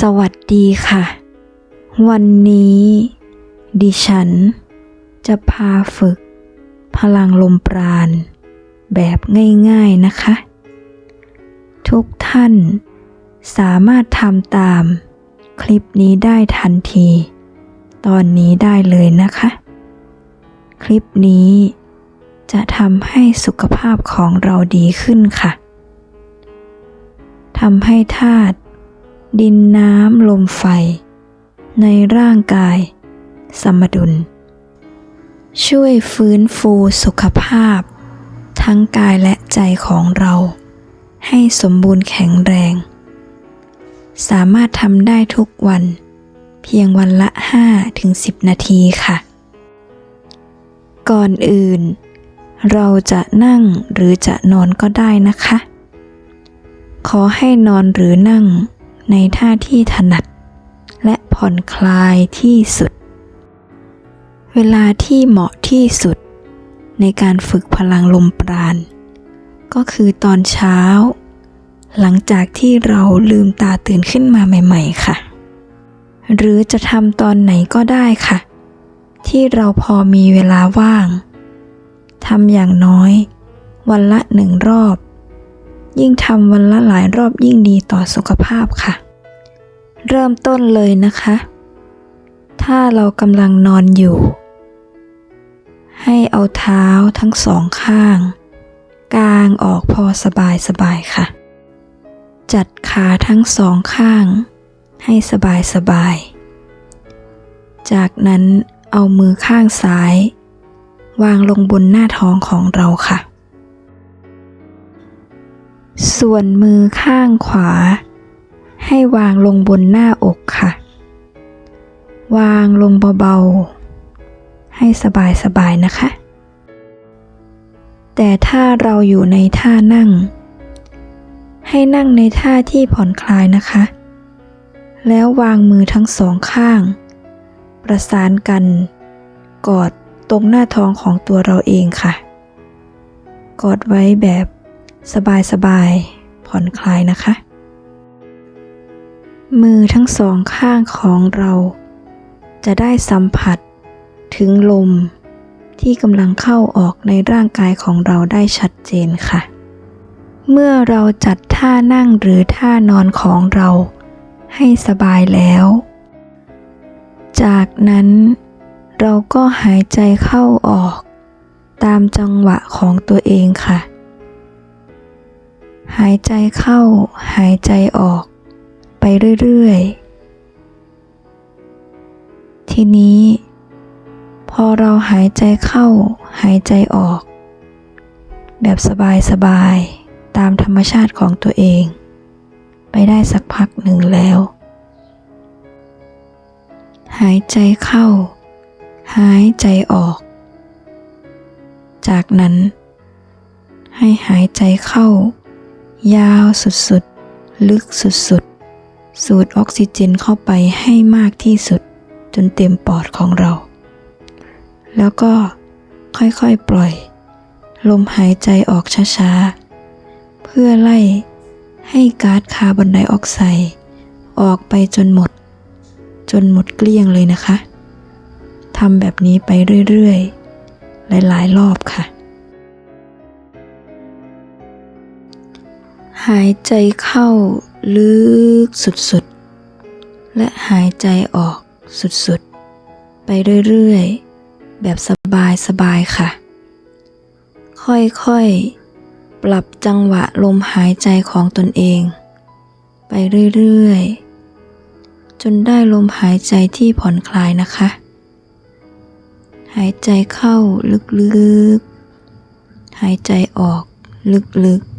สวัสดีค่ะ วันนี้ ดิฉัน จะพาฝึก พลังลมปราณ แบบง่ายๆนะคะ ทุกท่าน สามารถทำตาม คลิปนี้ได้ทันที ตอนนี้ได้เลยนะคะ คลิปนี้ จะทำให้สุขภาพของเราดีขึ้นค่ะทำให้ธาตุ ดินน้ำลมไฟ ในร่างกาย สมดุล ช่วยฟื้นฟูสุขภาพ ทั้งกายและใจของเรา ให้สมบูรณ์แข็งแรง สามารถทำได้ทุกวัน เพียงวันละ 5-10 นาทีค่ะ ก่อนอื่น เราจะนั่งหรือจะนอนก็ได้นะคะ ขอให้นอนหรือนั่ง ในท่าที่ถนัด และผ่อนคลายที่สุด เวลาที่เหมาะที่สุด ในการฝึกพลังลมปราณ ก็คือตอนเช้า หลังจากที่เราลืมตาตื่นขึ้นมาใหม่ ๆ ค่ะ หรือจะทำตอนไหนก็ได้ค่ะ ที่เราพอมีเวลาว่างทำอย่างน้อย วันละหนึ่งรอบ ยิ่งทำวันละหลายรอบยิ่งดีต่อสุขภาพค่ะ เริ่มต้นเลยนะคะ ถ้าเรากำลังนอนอยู่ ให้เอาเท้าทั้งสองข้าง กางออกพอสบายสบายค่ะ จัดขาทั้งสองข้าง ให้สบายสบาย จากนั้นเอามือข้างซ้าย วางลงบนหน้าท้องของเราค่ะ ส่วนมือข้างขวา ให้วางลงบนหน้าอกค่ะ วางลงเบาๆ ให้สบายๆนะคะ แต่ถ้าเราอยู่ในท่านั่ง ให้นั่งในท่าที่ผ่อนคลายนะคะ แล้ววางมือทั้งสองข้าง ประสานกัน กอดตรงหน้าท้องของตัวเราเองค่ะ กอดไว้แบบ สบายๆ ผ่อนคลายนะคะ มือทั้งสองข้างของเรา จะได้สัมผัสถึงลมที่กำลังเข้าออกในร่างกายของเราได้ชัดเจนค่ะ เมื่อเราจัดท่านั่งหรือท่านอนของเราให้สบายแล้ว จากนั้นเราก็หายใจเข้าออก ตามจังหวะของตัวเองค่ะ หายใจเข้าหายใจออก ไปเรื่อยๆ ทีนี้ พอเราหายใจเข้าหายใจออก แบบสบายๆ ตามธรรมชาติของตัวเอง ไปได้สักพักหนึ่งแล้ว หายใจเข้า หายใจออก จากนั้น ให้หายใจเข้า ยาวสุดๆ ลึกสุดๆ สูดออกซิเจนเข้าไปให้มากที่สุด จนเต็มปอดของเรา แล้วก็ค่อยๆปล่อย ลมหายใจออกช้าๆ เพื่อไล่ให้ก๊าซคาร์บอนไดออกไซด์ออกไปจนหมด จนหมดเกลี้ยงเลยนะคะทำแบบนี้ไปเรื่อยๆ หลายๆ รอบค่ะ หายใจเข้าลึกสุดๆ และหายใจออกสุดๆ ไปเรื่อยๆ แบบสบายๆ ค่ะ ค่อยๆ ปรับจังหวะลมหายใจของตนเอง ไปเรื่อยๆ จนได้ลมหายใจที่ผ่อนคลายนะคะ หายใจเข้าลึกๆ หายใจออกลึกๆ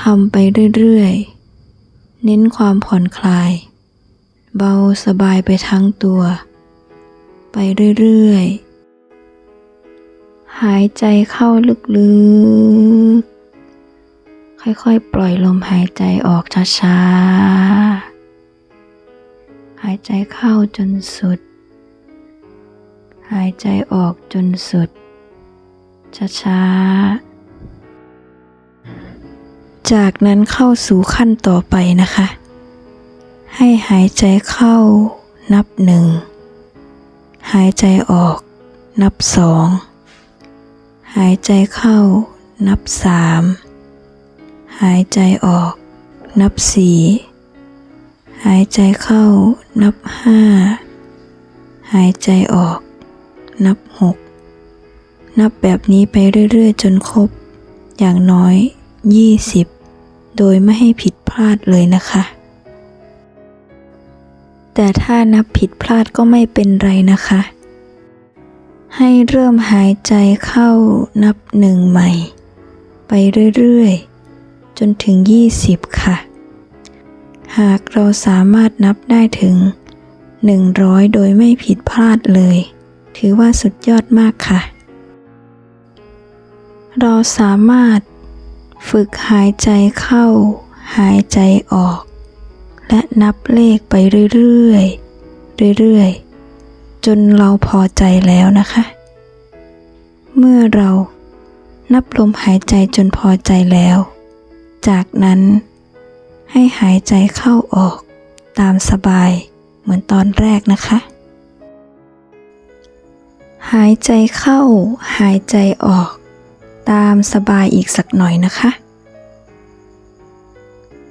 ทำไปเรื่อยๆ เน้นความผ่อนคลาย เบาสบายไปทั้งตัว ไปเรื่อยๆ หายใจเข้าลึกๆ ค่อยๆ ปล่อยลมหายใจออกช้าๆ หายใจเข้าจนสุด หายใจออกจนสุด ช้าๆ จากนั้นเข้าสู่ขั้นต่อไปนะคะ ให้หายใจเข้านับหนึ่ง หายใจออก นับสอง หายใจเข้า นับสามหายใจออก นับสี่หายใจเข้า นับห้าหายใจออก นับหกนับแบบนี้ไปเรื่อย ๆ จนครบ อย่างน้อย20 โดยไม่ให้ผิดพลาดเลยนะคะ แต่ถ้านับผิดพลาดก็ไม่เป็นไรนะคะ ให้เริ่มหายใจเข้านับหนึ่งใหม่ ไปเรื่อยๆ จนถึง 20 ค่ะ หากเราสามารถนับได้ถึง 100 โดยไม่ผิดพลาดเลย ถือว่าสุดยอดมากค่ะเราสามารถ ฝึกหายใจเข้า หายใจออก และนับเลขไปเรื่อยๆ เรื่อยๆ จนเราพอใจแล้วนะคะ เมื่อเรานับลมหายใจจนพอใจแล้ว จากนั้นให้หายใจเข้าออกตามสบายเหมือนตอนแรกนะคะ หายใจเข้า หายใจออก ตามสบายอีกสักหน่อยนะคะ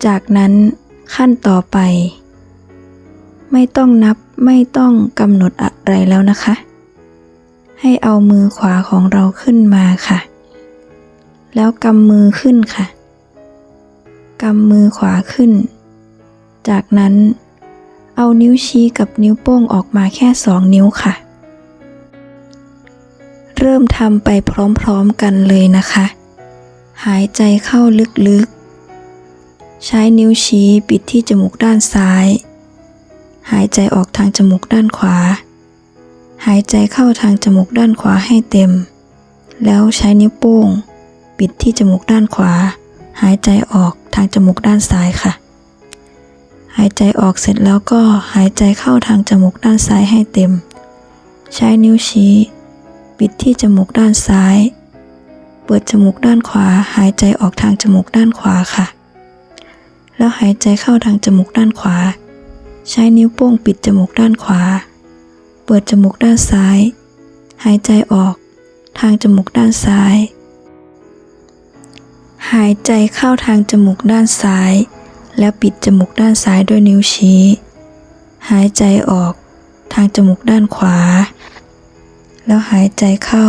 จากนั้นขั้นต่อไป ไม่ต้องนับไม่ต้องกำหนดอะไรแล้วนะคะ ให้เอามือขวาของเราขึ้นมาค่ะ แล้วกำมือขึ้นค่ะกำมือขวาขึ้น จากนั้นเอานิ้วชี้กับนิ้วโป้งออกมาแค่สองนิ้วค่ะ เริ่มทำไปพร้อมๆกันเลยนะคะ หายใจเข้าลึกๆ ใช้นิ้วชี้ปิดที่จมูกด้านซ้าย หายใจออกทางจมูกด้านขวา หายใจเข้าทางจมูกด้านขวาให้เต็ม แล้วใช้นิ้วโป้ง ปิดที่จมูกด้านขวา หายใจออกทางจมูกด้านซ้ายค่ะ หายใจออกเสร็จแล้วก็หายใจเข้าทางจมูกด้านซ้ายให้เต็ม ใช้นิ้วชี้ ปิดที่จมูกด้านซ้าย เปิดจมูกด้านขวา หายใจออกทางจมูกด้านขวาค่ะ แล้วหายใจเข้าทางจมูกด้านขวา ใช้นิ้วโป้งปิดจมูกด้านขวา เปิดจมูกด้านซ้าย หายใจออก ทางจมูกด้านซ้าย หายใจเข้าทางจมูกด้านซ้าย แล้วปิดจมูกด้านซ้ายด้วยนิ้วชี้ หายใจออก ทางจมูกด้านขวา แล้วหายใจเข้า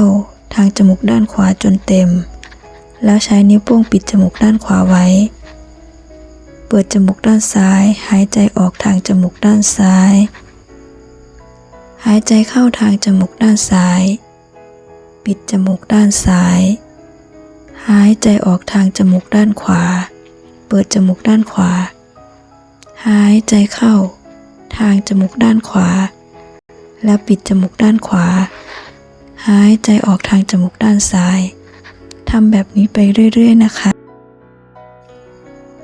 ทางจมูกด้านขวาจนเต็ม แล้วใช้นิ้วโป้งปิดจมูกด้านขวาไว้ เปิดจมูกด้านซ้าย หายใจออกทางจมูกด้านซ้าย หายใจเข้าทางจมูกด้านซ้าย ปิดจมูกด้านซ้าย หายใจออกทางจมูกด้านขวา เปิดจมูกด้านขวา หายใจเข้า ทางจมูกด้านขวา แล้วปิดจมูกด้านขวา หายใจออกทางจมูกด้านซ้ายทำแบบนี้ไปเรื่อย ๆ นะคะ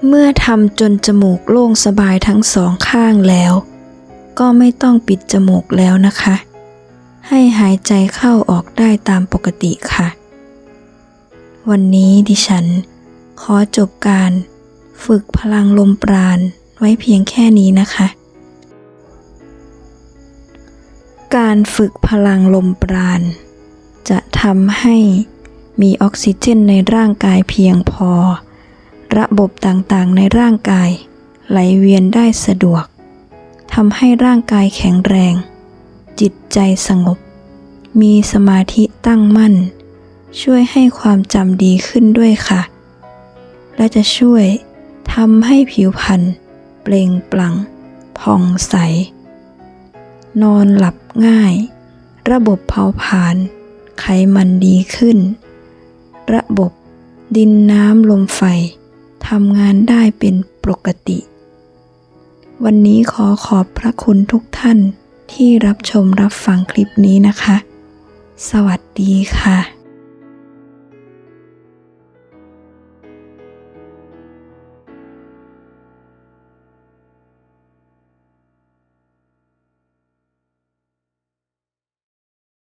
เมื่อทำจนจมูกโล่งสบายทั้งสองข้างแล้ว ก็ไม่ต้องปิดจมูกแล้วนะคะ ให้หายใจเข้าออกได้ตามปกติค่ะ วันนี้ดิฉัน ขอจบการฝึกพลังลมปราณไว้เพียงแค่นี้นะคะ การฝึกพลังลมปราณ จะทำให้มีออกซิเจนในร่างกายเพียงพอ ระบบต่างๆในร่างกาย ไหลเวียนได้สะดวกทำให้ร่างกายแข็งแรง จิตใจสงบ มีสมาธิตั้งมั่น ช่วยให้ความจำดีขึ้นด้วยค่ะ และจะช่วยทำให้ผิวพรรณเปล่งปลั่งผ่องใส นอนหลับง่าย ระบบเผาผลาญ ไขมันดีขึ้น ระบบดินน้ำลมไฟทำงานได้เป็นปกติ วันนี้ขอขอบพระคุณทุกท่านที่รับชมรับฟังคลิปนี้นะคะ สวัสดีค่ะ